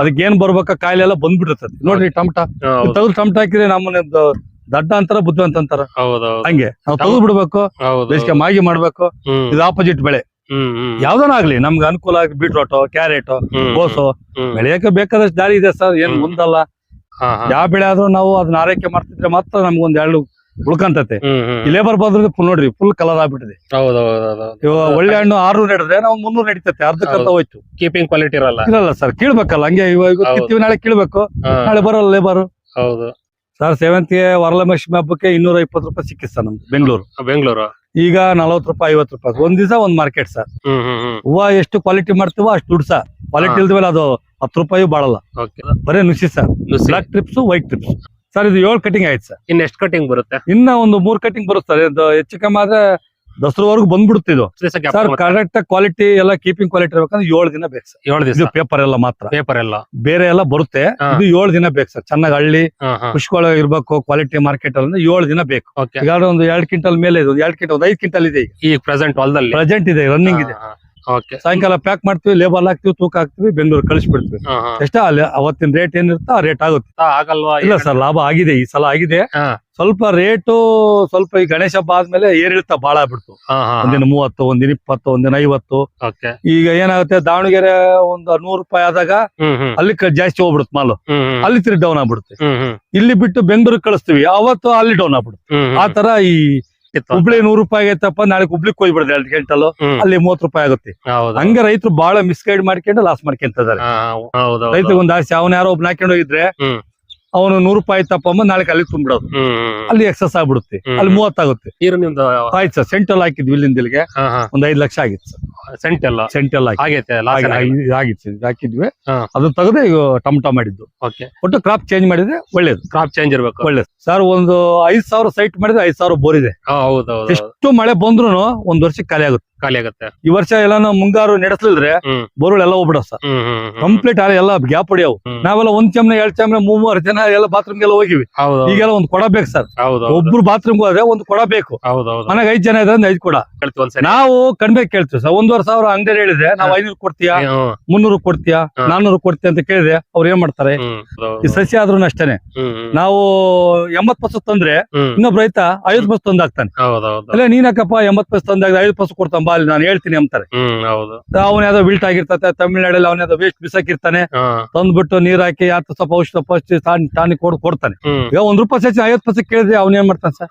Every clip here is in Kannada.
ಅದಕ್ಕೆ ಏನ್ ಬರ್ಬೇಕ ಕಾಯಿಲೆ ಎಲ್ಲ ಬಂದ್ಬಿಟ್ಟಿರ್ತದೆ. ನೋಡ್ರಿ ಟಮಟ. ತಗದ್ ಟಮಟ ಹಾಕಿದ್ರೆ ನಮ್ಮನೆ ದಡ್ಡ ಅಂತಾರ ಬುದ್ಧಿವಂತ ಅಂತಾರ? ಹಂಗೆ. ನಾವು ತಗದ್ ಬಿಡ್ಬೇಕು ಬೇಸಿಗೆ ಮಾಗಿ ಮಾಡ್ಬೇಕು ಇದು ಆಪೋಸಿಟ್ ಬೆಳೆ. ಯಾವ್ದನ ಆಗ್ಲಿ ನಮ್ಗೆ ಅನುಕೂಲ ಆಗಿ ಬೀಟ್ರೋಟು ಕ್ಯಾರೆಟ್ ಗೋಸು. ಬೆಳೆಯಕ್ಕೆ ಬೇಕಾದಷ್ಟು ದಾರಿ ಇದೆ ಸರ್ ಏನ್. ಮುಂದಲ್ಲ. ಯಾವ ಬೆಳೆ ಆದ್ರೂ ನಾವು ಅದನ್ನ ಆರೈಕೆ ಮಾಡ್ತಿದ್ರೆ ಮಾತ್ರ ನಮ್ಗೊಂದ್ ಎರಡು ಉಳ್ಕಂತತೆ. ಈ ಲೇಬರ್ ಬಂದ್ರೆ ಫುಲ್ ನೋಡ್ರಿ ಫುಲ್ ಕಲರ್ ಆಗ್ಬಿಟ್ಟಿದೆ. ಇವಾಗ ಒಳ್ಳೆ ಹಣ್ಣು ಆರ್ನೂರ್ ನಡೆದ್ರೆ ನಾವು ಮುನ್ನೂರ್ ನಡೀತತೆ ಅರ್ಧಕ್ಕಂತ ಹೋಯ್ತು. ಕೀಪಿಂಗ್ ಕ್ವಾಲಿಟಿ ಇರಲ್ಲ. ಇರಲ್ಲ ಸರ್ ಕೀಳ್ಬೇಕಲ್ಲ ಹಂಗೆ ಇವಾಗ ಕಿತ್ತೀವಿ ನಾಳೆ ಕೀಳ್ಬೇಕು. ನಾಳೆ ಬರಲ್ಲ ಲೇಬರ್ ಹೌದು. ಸರ್ ಸೇವಂತಿಗೆ ವರಲಕ್ಷ್ಮಿ ಹಬ್ಬಕ್ಕೆ ಇನ್ನೂರ ಇಪ್ಪತ್ತು ರೂಪಾಯಿ ಸಿಕ್ಕಿತ್ತು ಸರ್ ನಮ್ದು ಬೆಂಗಳೂರು. ಬೆಂಗಳೂರು. ಈಗ ನಲವತ್ತು ರೂಪಾಯಿ ಐವತ್ತು ರೂಪಾಯಿ ಒಂದ್ ದಿವಸ ಒಂದ್ ಮಾರ್ಕೆಟ್ ಸರ್ ಹೂವ ಎಷ್ಟು ಕ್ವಾಲಿಟಿ ಮಾಡ್ತೀವೋ ಅಷ್ಟು ದುಡ್ಡು ಸರ್ ಕ್ವಾಲಿಟಿ ಇಲ್ದ ಮೇಲೆ ಅದು ಹತ್ತು ರೂಪಾಯಿ ಬಾಳಲ್ಲ. ಬರೇ ನುಸಿ sir black thrips white thrips sir ಇದು ಏಳು ಕಟಿಂಗ್ ಆಯ್ತು ಸರ್. ಇನ್ ಎಷ್ಟು ಕಟಿಂಗ್ ಬರುತ್ತೆ? ಇನ್ನ ಒಂದು ಮೂರ್ ಕಟಿಂಗ್ ಬರುತ್ತೆ ಸರ್. ಇದು ಹೆಚ್ಚು ಕಮ್ಮಿ ಆದ್ರೆ ದಸರಾವರೆಗೂ ಬಂದ್ಬಿಡುತ್ತೆ ಇದು. ಸರ್ ಕರೆಕ್ಟ್ ಕ್ವಾಲಿಟಿ ಎಲ್ಲ ಕೀಪಿಂಗ್ ಕ್ವಾಲಿಟಿ ಇರ್ಬೇಕಂದ್ರೆ ಏಳು ದಿನ ಬೇಕು ಸರ್. ಏಳು ದಿನ ಪೇಪರ್ ಎಲ್ಲ ಮಾತ್ರ. ಪೇಪರ್ ಎಲ್ಲ. ಬೇರೆ ಎಲ್ಲ ಬರುತ್ತೆ. ಇದು ಏಳು ದಿನ ಬೇಕು ಸರ್. ಚೆನ್ನಾಗಿ ಹಳ್ಳಿ ಹಾ. ಇರ್ಬೇಕು ಕ್ವಾಲಿಟಿ ಮಾರ್ಕೆಟ್ ಅಲ್ಲಿ ಏಳು ದಿನ ಬೇಕು. ಓಕೆ ಈಗ ಒಂದು ಎರಡು ಕ್ವಿಂಟಲ್ ಮೇಲೆ ಇದೆ. ಒಂದು ಎರಡು ಕ್ವಿಂಟಲ್ ಒಂದು ಐದು ಕ್ವಿಂಟಲ್ ಇದೆ ಈಗ. ಈಗ ಪ್ರೆಸೆಂಟ್ ಹೊಲದಲ್ಲಿ. ಪ್ರೆಸೆಂಟ್ ಇದೆ ರನ್ನಿಂಗ್ ಇದೆ. ಸಾಯಂಕಾಲ ಪ್ಯಾಕ್ ಮಾಡ್ತೀವಿ ಲೇಬಲ್ ಹಾಕ್ತಿವಿ ತೂಕ ಹಾಕ್ತಿವಿ ಬೆಂಗಳೂರು ಕಳಿಸ್ಬಿಡ್ತೀವಿ. ಎಷ್ಟ ಅಲ್ಲಿ ಅವತ್ತಿನ ರೇಟ್ ಏನಿರುತ್ತೆ ಆ ರೇಟ್ ಆಗುತ್ತೆ. ಆಗಲ್ವಾ? ಇಲ್ಲ ಸರ್ ಲಾಭ ಆಗಿದೆ ಈ ಸಲ ಆಗಿದೆ. ಸ್ವಲ್ಪ ರೇಟು ಸ್ವಲ್ಪ ಈ ಗಣೇಶ ಹಬ್ಬ ಆದ್ಮೇಲೆ ಏರಿಳಿತ ಬಾಳ ಆಗ್ಬಿಡ್ತು. ಒಂದಿನ ಮೂವತ್ತು ಒಂದಿನ ಇಪ್ಪತ್ತು ಒಂದಿನ ಐವತ್ತು. ಈಗ ಏನಾಗುತ್ತೆ ದಾವಣಗೆರೆ ಒಂದು ನೂರು ರೂಪಾಯಿ ಆದಾಗ ಅಲ್ಲಿ ಜಾಸ್ತಿ ಹೋಗ್ಬಿಡುತ್ತೆ ಮಾಲು. ಅಲ್ಲಿ ತಿರುಗಿ ಡೌನ್ ಆಗ್ಬಿಡುತ್ತೆ. ಇಲ್ಲಿ ಬಿಟ್ಟು ಬೆಂಗಳೂರಿಗೆ ಕಳಿಸ್ತೀವಿ ಅವತ್ತು ಅಲ್ಲಿ ಡೌನ್ ಆಗ್ಬಿಡುತ್ತೆ. ಆ ತರ ಈ. ಹುಬ್ಳಿ ನೂರು ರೂಪಾಯಿ ಆಗೈತಪ್ಪ ನಾಳೆ ಹುಬ್ಳಿಗೆ ಹೋಗ್ಬಿಡುತ್ತೆ ಎರಡು ಗಂಟಲು. ಅಲ್ಲಿ ಮೂವತ್ ರೂಪಾಯಿ ಆಗುತ್ತೆ ಹಂಗ ರೈತರು ಬಹಳ ಮಿಸ್ಗೈಡ್ ಮಾಡ್ಕೊಂಡು ಲಾಸ್ ಮಾಡ್ಕೊಂತ. ರೈತರಿಗೆ ಒಂದ್ ಆಸೆ ಅವನ ಯಾರೋ ಒಬ್ನ ಹಾಕೊಂಡು ಹೋಗಿದ್ರೆ ಅವನು ನೂರು ರೂಪಾಯಿ ತಪ್ಪಮ್ಮ ನಾಳೆ ಅಲ್ಲಿ ತುಂಬಿಡೋದು. ಅಲ್ಲಿ ಎಕ್ಸಸ್ ಆಗ್ಬಿಡುತ್ತೆ. ಅಲ್ಲಿ ಮೂವತ್ತಾಗುತ್ತೆ ಆಯ್ತು ಸರ್ ಸೆಂಟಲ್ ಹಾಕಿದ್ವಿ ಇಲ್ಲಿಂದ ಇಲ್ಲಿಗೆ. ಒಂದ್ ಐದ್ ಲಕ್ಷ ಆಗಿತ್ತು ಸರ್ ಸೆಂಟ್ ಎಲ್ಲ. ಸೆಂಟ್ ಎಲ್ಲ ಆಗೈತೆ ಆಗಿತ್ತು ಹಾಕಿದ್ವಿ. ಹಾ. ಅದು ತೆಗೆದು ಟಮಟ ಮಾಡಿದ್ದು. ಓಕೆ. ಒಟ್ಟು ಕ್ರಾಪ್ ಚೇಂಜ್ ಮಾಡಿದ್ರೆ ಒಳ್ಳೇದು. ಕ್ರಾಪ್ ಚೇಂಜ್ ಇರ್ಬೇಕು. ಒಳ್ಳೇದು. ಸರ್ ಒಂದು ಐದ್ ಸಾವಿರ ಸೈಟ್ ಮಾಡಿದ್ರೆ ಐದ್ ಸಾವಿರ ಬೋರ್ ಇದೆ. ಹಾ, ಹೌದು ಹೌದು ಹೌದು. ಎಷ್ಟು ಮಳೆ ಬಂದ್ರು ಒಂದ್ ವರ್ಷಕ್ಕೆ ಖಾಲಿ ಆಗುತ್ತೆ. ಖಾಲಿ ಆಗುತ್ತೆ. ಈ ವರ್ಷ ಎಲ್ಲ ನಾವು ಮುಂಗಾರು ನಡೆಸಲಿದ್ರೆ ಹ್ಮ್. ಬೋರ್ಗಳು ಎಲ್ಲ ಹೋಗ್ಬಿಡ ಸರ್. ಹ್ಮ್ ಹ್ಮ್ ಹ್ಮ್. ಕಂಪ್ಲೀಟ್ ಆಗಿ ಎಲ್ಲ ಗ್ಯಾಪ್ ಹೊಡಿಯವು. ಹ್ಮ್. ನಾವೆಲ್ಲ ಒಂದ್ ಚಮ್ನೆ ಎರಡ್ ಚಮ್ನೆ ಮೂವರು ಜನ ಎಲ್ಲ ಬಾತ್ರೂಮ್ ಎಲ್ಲ ಹೋಗಿವಿ. ಹೌದು ಹೌದು. ಈಗೆಲ್ಲ ಒಂದ್ ಕೊಡ ಬೇಕು ಸರ್. ಹೌದು ಹೌದು ಒಬ್ರು ಬಾತ್ರೂಮ್ ಹೋದ್ರೆ ಒಂದ್ ಕೊಡ ಬೇಕು. ಹೌದು ಹೌದು ಮನೆಗೆ ಐದ್ ಜನ ಇದ್ರೆ ಒಂದ್ ಐದ್ ಕೊಡ. ಹೇಳ್ತೀವಿ ಒಂದ್ಸರಿ ನಾವು ಕಡಿಮೆ ಕೇಳ್ತೀವಿ ಸರ್. ಒಂದೂವರೆ ಸಾವಿರ ಅಂಗಡಿ ಹೇಳಿದ್ರೆ ನಾವ್. ಐನೂರು ಕೊಡ್ತೀಯಾ? ಹ್ಮ್, ಮುನ್ನೂರು ಕೊಡ್ತೀಯಾ? ನಾನೂರು ನಾನ್ನೂರು ಕೊಡ್ತೀಯ ಅಂತ ಕೇಳಿದ್ರೆ ಅವ್ರು ಏನ್ ಮಾಡ್ತಾರೆ? ಹ್ಮ್, ಹೌದು, ಈ ಸಸ್ಯ ಆದ್ರೂ ಅಷ್ಟೇನೆ. ಹ್ಮ್, ಹ್ಮ್, ನಾವು ಎಂಬತ್ ಪೈಸೆ ತಂದ್ರೆ ಹ್ಮ್, ಇನ್ನೊಬ್ಬ ರೈತ ಐವತ್ ಪಸ್ ತಂದಾಗ್ತಾನೆ. ಹೌದು ಹೌದು ಅಲ್ಲೇ ನೀನಕ್ಕಪ್ಪ ಎಂಬತ್ ಪೈಸೆ ತಂದಾಗ ಐದು ಪಸ್ ಕೊಡ್ತಾನ ಬಾ ಅಲ್ಲಿ ನಾನು ಹೇಳ್ತೀನಿ ಅಂತಾರೆ. ಹ್ಮ್ ಹೌದು. ಅವನ ಯಾವ್ದೋ ಬಿಲ್ಟ್ ಆಗಿರ್ತತೆ ತಮಿಳ್ನಾಡಲ್ಲಿ ಅವನ ಯಾವ್ದೋ ವೇಸ್ಟ್ ಬಿಸಾಕಿರ್ತಾನೆ ತಂದ್ಬಿಟ್ಟು ನೀರ್ ಹಾಕಿ ಹತ್ತು ಸ್ವಲ್ಪ ಔಷಧ ಪೌಷ್ಟಿ ಟಾನಿಕ್ ಕೊಡ್ ಕೊಡ್ತಾನೆ. ಇವಾಗ ಒಂದ್ ರೂಪಾಯಿ ಸಚಿನ ಐವತ್ ಪೈಸೆ ಕೇಳಿದ್ರೆ ಅವ್ನ ಏನ್ ಮಾಡ್ತಾನೆ ಸರ್?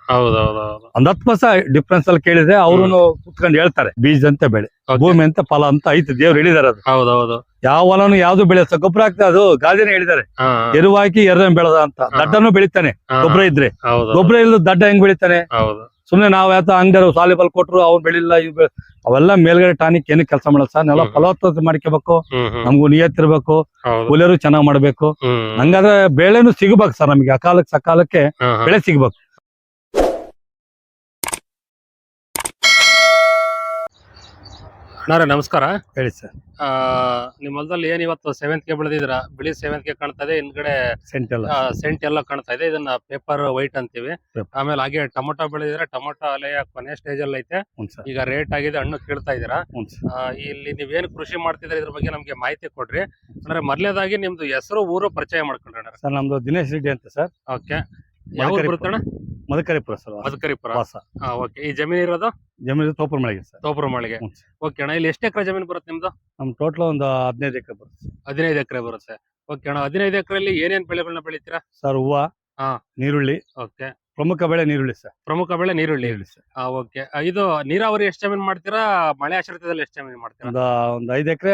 ಒಂದ್ ಹತ್ತು ಪೈಸೆ ಡಿಫ್ರೆನ್ಸ್ ಅಲ್ಲಿ ಕೇಳಿದ್ರೆ ಅವ್ರು ಕುತ್ಕೊಂಡು ಹೇಳ್ತಾರೆ ಬೀಜ ಅಂತ ಬೆಳೆ. ಭೂಮಿ ಅಂತ ಫಲ ಅಂತ ಐತೆ ದೇವ್ರು ಹೇಳಿದಾರೆ ಅದು. ಹೌದು ಹೌದು. ಯಾವ ಹೊಲನು ಯಾವ್ದು ಬೆಳೆ ಗೊಬ್ಬರ ಹಾಕ್ತಾ ಅದು ಗಾದಿನ ಹೇಳಿದಾರೆ ಎರುವಾಕಿ ಎರುವು ಹಾಕಿ ಎರ್ರ ಬೆಳೆದ ಅಂತ. ದಡ್ಡನು ಬೆಳಿತಾನೆ ಗೊಬ್ಬರ ಇದ್ರೆ. ಗೊಬ್ಬರ ಇಲ್ಲದ ದಡ್ಡ ಹೆಂಗ್ ಬೆಳಿತಾನೆ? ಸುಮ್ನೆ ನಾವ್ ಯಾತ ಸಾಲಿ ಬಲ್ ಕೊಟ್ರು ಅವ್ರು ಬೆಳಿಲ್ಲ ಇವ್ ಅವೆಲ್ಲ ಮೇಲ್ಗಡೆ ಟಾನಿಕ್ ಏನಕ್ಕೆ ಕೆಲಸ ಮಾಡಲ್ಲ ಸರ್. ನೆಲ. ಫಲವತ್ತತೆ ಮಾಡ್ಕೋಬೇಕು ನಮಗೂ ನಿಯತ್ತ ನಮ್ಗೂ ನಿಯತ್ತಿರ್ಬೇಕು ಹುಲಿಯರು ಚೆನ್ನಾಗ್ ಮಾಡ್ಬೇಕು. ಹಂಗಾದ್ರೆ ಬೆಳೆನು ಸಿಗ್ಬೇಕು ಸರ್ ನಮಗೆ ಅಕಾಲಕ್ಕೆ ಸಕಾಲಕ್ಕೆ. ಬೆಳೆ ಸಿಗ್ಬೇಕು. ಅಣ್ಣಾವ್ರೆ ನಮಸ್ಕಾರ. ಹೇಳಿ ಸರ್ ಆ, ನಿಮ್ ಹೊಲದಲ್ಲಿ ಏನ್ ಇವತ್ತು ಗೆ ಬೆಳೆದಿದ್ರ ಬಿಳಿ ಸೆವೆಂತ್ಗೆ ಕಾಣ್ತಾ ಇದೆ ಹಿಂದ್ಗಡೆ ಸೆಂಟ್ ಆ, ಸೆಂಟ್ ಎಲ್ಲ ಕಾಣ್ತಾ ಇದೆ. ಇದನ್ನ ಪೇಪರ್ ವೈಟ್ ಅಂತೀವಿ. ಆಮೇಲೆ ಹಾಗೆ ಟೊಮೊಟೊ ಬೆಳೆದಿದ್ರೆ ಟೊಮೊಟೊ ಅಲೆಯ ಕೊನೆ ಸ್ಟೇಜ್ ಅಲ್ಲಿ ಐತೆ. ಈಗ ರೇಟ್ ಆಗಿದೆ ಹಣ್ಣು ಕೀಳ್ತಾ ಇದೀರ ಇಲ್ಲಿ ನೀವೇನ್ ಕೃಷಿ ಮಾಡ್ತಿದ್ರೆ ಇದ್ರ ಬಗ್ಗೆ ನಮ್ಗೆ ಮಾಹಿತಿ ಕೊಡ್ರಿ. ಅಂದ್ರೆ ಮೊದಲೇದಾಗಿ ನಿಮ್ದು ಹೆಸರು ಊರು ಪರಿಚಯ ಮಾಡ್ಕೊಂಡ್ರೆ ಸರ್ ನಮ್ದು ದಿನೇಶ್ ರೆಡ್ಡಿ ಅಂತ ಸರ್ ಓಕೆ ಯಾವ. ಬರುತ್ತಣ್ಣ? ಮದಕರಿಪುರ ಸರ್ ಮದಕರಿಪುರ ವಾಸ. ಓಕೆ ಈ ಜಮೀನು ಇರೋದು? ಜಮೀನು ತೋಪುರ ಮಳೆಗೆ ಸರ್. ತೋಪುರ ಮಳಿಗೆ. ಓಕೆ ಅಣ್ಣ ಇಲ್ಲಿ ಎಷ್ಟು ಎಕರೆ ಜಮೀನು ಬರುತ್ತೆ ನಿಮ್ದು? ನಮ್ ಟೋಟಲ್ ಒಂದು ಹದಿನೈದು ಎಕರೆ ಬರುತ್ತೆ ಸರ್. ಹದಿನೈದು ಎಕರೆ ಬರುತ್ತೆ. ಓಕೆ ಅಣ್ಣ ಹದಿನೈದು ಎಕರೆಯಲ್ಲಿ ಏನೇನ್ ಬೆಳೆಗಳನ್ನ ಬೆಳಿತೀರಾ? ಸರ್ ಹೂವ ಹಾ. ನೀರುಳ್ಳಿ ಓಕೆ ಪ್ರಮುಖ ಬೆಳೆ ನೀರುಳ್ಳಿ ಸರ್. ಪ್ರಮುಖ ಬೆಳೆ ನೀರುಳ್ಳಿ. ನೀರುಳ್ಳಿ ಸರ್. ಓಕೆ ಇದು ನೀರಾವರಿ ಎಷ್ಟು ಜಮೀನು ಮಾಡ್ತೀರಾ? ಮಳೆ ಆಶ್ರಿತದಲ್ಲಿ ಎಷ್ಟು ಜಮೀನು ಮಾಡ್ತೀರಾ? ಒಂದು ಒಂದು ಐದು ಎಕರೆ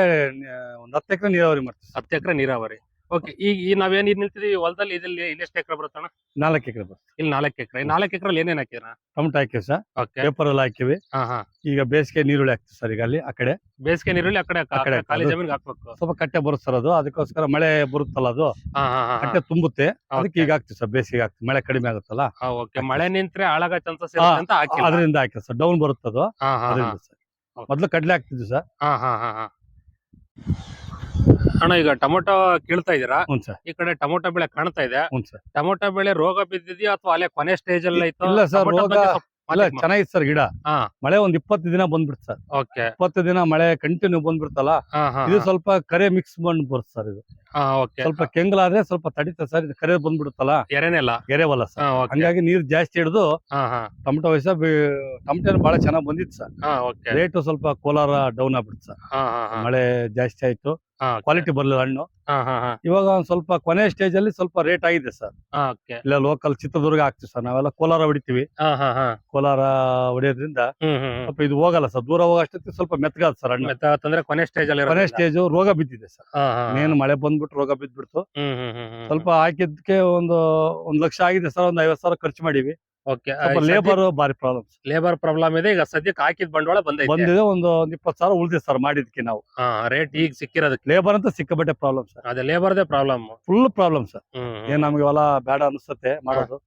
ಒಂದು ಹತ್ತು ಎಕರೆ ನೀರಾವರಿ ಮಾಡ್ತೀವಿ ಸರ್. ಹತ್ತು ಎಕರೆ ನೀರಾವರಿ. ಓಕೆ ಈಗ ಈ ನಾವೇನ್ ಇದು ಹೊಲದಲ್ಲಿ ಇದಲ್ಲಿ ಇಲ್ಲಿ ಎಷ್ಟು ಎಕರೆ ಬರುತ್ತಣ್ಣ? ನಾಲ್ಕು ಎಕರೆ ಬರುತ್ತೆ ಇಲ್ಲಿ ನಾಲ್ಕು ಎಕರೆ. ನಾಲ್ಕು ಎಕರೆ ಏನೇನ್ ಹಾಕಿದ್ರ? ಟೊಮಟೊ ಹಾಕಿವಿ ಸರ್. ಓಕೆ ಪೇಪರ್ ಎಲ್ಲ ಹಾಕಿವಿ. ಹಾ ಹಾ. ಈಗ ಬೇಸಿಗೆ ನೀರುಳ್ಳಿ ಹಾಕ್ತಿವಿ ಸರ್ ಈಗ ಅಲ್ಲಿ ಆ ಕಡೆ. ಬೇಸಿಗೆ ನೀರುಳ್ಳಿ ಆ ಕಡೆ ಆ ಕಡೆ ಖಾಲಿ ಹಾಕ್ಬೇಕು. ಸ್ವಲ್ಪ ಕಟ್ಟೆ ಬರುತ್ತೆ ಸರ್ ಅದು. ಅದಕ್ಕೋಸ್ಕರ ಮಳೆ ಬರುತ್ತಲ್ಲ ಅದು. ಹಾ ಹಾ ಹಾ ಕಟ್ಟೆ ತುಂಬುತ್ತೆ. ಅದಕ್ಕೆ ಈಗ ಹಾಕ್ತಿವಿ ಸರ್ ಬೇಸಿಗೆ ಹಾಕ್ತಿವಿ. ಮಳೆ ಕಡಿಮೆ ಆಗುತ್ತಲ್ಲ? ಓಕೆ ಮಳೆ ನಿಂತ್ರೆ ಹಾಳಾಗ ಚಾನ್ಸಸ್ ಇರುತ್ತೆ ಅಂತ ಹಾಕಿಲ್ಲ. ಅದರಿಂದ ಹಾಕಿ ಸರ್. ಡೌನ್ ಬರುತ್ತದು. ಹಾ ಹಾ ಹಾ. ಅದರಿಂದ ಸರ್. Okay. ಮೊದ್ಲು ಕಡಲೆ ಹಾಕ್ತಿದ್ವಿ ಸರ್. ಹಾ ಹಾ ಹಾ ಹಾ. ಅಣ್ಣ ಈಗ ಟೊಮೊಟೊ ಕೀಳ್ತಾ ಇದೀರಾ ಹ್ಞೂ ಸರ್. ಈ ಕಡೆ ಟೊಮೊಟೊ ಬೆಳೆ ಕಾಣ್ತಾ ಇದೆ ಹ್ಞೂ ಸರ್. ಟೊಮೊಟೊ ಬೆಳೆ ರೋಗ ಬಿದ್ದಿದ್ಯಾ ಅಥವಾ ಅಲ್ಲೇ ಕೊನೆ ಸ್ಟೇಜ್ ಅಲ್ಲಿ ಐತೋ ಇಲ್ಲ ಸರ್, ಟೊಮೊಟೊ ರೋಗ- ಬಗ್ಗೆ ಸ್ವಲ್ಪ ಇಲ್ಲ ಮಾಹಿತಿ ಮಾ- ಚೆನ್ನಾಗಿತ್ತು ಸರ್ ಗಿಡ. ಹಾ. ಮಳೆ ಒಂದ್ ಇಪ್ಪತ್ತು ದಿನ ಬಂದ್ಬಿಡ್ತು ಸರ್. ಓಕೆ. ಇಪ್ಪತ್ತು ದಿನ ಮಳೆ ಕಂಟಿನ್ಯೂ ಬಂದ್ಬಿಡ್ತಲ್ಲ ಹಾ ಹಾ ಇದು ಸ್ವಲ್ಪ ಕರೆ ಮಿಕ್ಸ್ ಬಂದ್ ಬರುತ್ತೆ ಸರ್ ಇದು. ಸ್ವಲ್ಪ ಕೆಂಗಲಾದ್ರೆ ಸ್ವಲ್ಪ ತಡಿತ ಸರ್ ಇದು ಕರೆ ಬಂದ್ಬಿಡುತ್ತಲ್ಲ? ಎರೆನೆಲ್ಲ ಎರೆವಲ್ಲ ಸರ್. ಹಂಗಾಗಿ ನೀರ್ ಜಾಸ್ತಿ ಹಿಡಿದು ಟೊಮೆಟೊ ವಯಸ್ಸ ಟೊಮಟೊ ಬಹಳ ಚೆನ್ನಾಗಿ ಬಂದಿತ್ತು ಸರ್. ರೇಟ್ ಸ್ವಲ್ಪ ಕೋಲಾರ ಡೌನ್ ಆಗ್ಬಿಡ್ತು ಸರ್. ಮಳೆ ಜಾಸ್ತಿ ಆಯ್ತು. ಕ್ವಾಲಿಟಿ ಬರ್ಲಿಲ್ಲ ಹಣ್ಣು. ಇವಾಗ ಒಂದ್ ಸ್ವಲ್ಪ ಕೊನೆ ಸ್ಟೇಜ್ ಅಲ್ಲಿ ಸ್ವಲ್ಪ ರೇಟ್ ಆಗಿದೆ ಸರ್. ಇಲ್ಲ ಲೋಕಲ್ ಚಿತ್ರದುರ್ಗ ಹಾಕ್ತಿವಿ ಸರ್. ನಾವೆಲ್ಲ ಕೋಲಾರ ಹೊಡಿತೀವಿ. ಕೋಲಾರ ಹೊಡಿಯೋದ್ರಿಂದ ಸ್ವಲ್ಪ ಇದು ಹೋಗಲ್ಲ ಸರ್. ದೂರ ಹೋಗೋಷ್ಟೊತ್ತಿಗೆ ಸ್ವಲ್ಪ ಮೆತ್ತಗಾದ ಸರ್ ಹಣ್ಣು. ಕೊನೆ ಸ್ಟೇಜ್ ಅಲ್ಲಿ ಕೊನೆ ಸ್ಟೇಜ್ ರೋಗ ಬಿದ್ದಿದೆ ಸರ್. ಏನ್ ಮಳೆ ಬಂದ್ ಬಂದ್ಬಿಟ್ಟು ರೋಗ ಹ್ಮ್ ಸ್ವಲ್ಪ ಹಾಕಿದ್ಕೆ ಒಂದು ಒಂದ್ ಲಕ್ಷ ಆಗಿದೆ ಸರ್ ಒಂದ್ ಐವತ್ ಸಾವಿರ ಖರ್ಚು ಮಾಡಿವಿ. ಲೇಬರ್ ಬಾರಿ ಪ್ರಾಬ್ಲಮ್ ಲೇಬರ್ ಪ್ರಾಬ್ಲಮ್ ಇದೆ ಈಗ ಸದ್ಯಕ್ಕೆ ಹಾಕಿದ ಬಂಡವಾಳ ಬಂದೈತೆ. ಬಂದಿದೆ ಒಂದು ಇಪ್ಪತ್ತು ಇಪ್ಪತ್ ಸಾವಿರ ಉಳಿದಿದೆ ಸರ್ ಮಾಡಿದ್ಕೆ ನಾವು. ರೇಟ್ ಈಗ ಸಿಕ್ಕಿರೋದಕ್ಕೆ. ಲೇಬರ್ ಅಂತ ಸಿಕ್ಕಾಬಟ್ಟೆ ಪ್ರಾಬ್ಲಮ್ ಸರ್. ಅದೇ ಲೇಬರ್ದೇ ಪ್ರಾಬ್ಲಮ್ ಫುಲ್ ಪ್ರಾಬ್ಲಮ್ ಸರ್. ಏನ್ ನಮ್ಗೆ ಹೊಲ ಬೇಡ ಅನಿಸುತ್ತೆ ಮಾಡೋದು.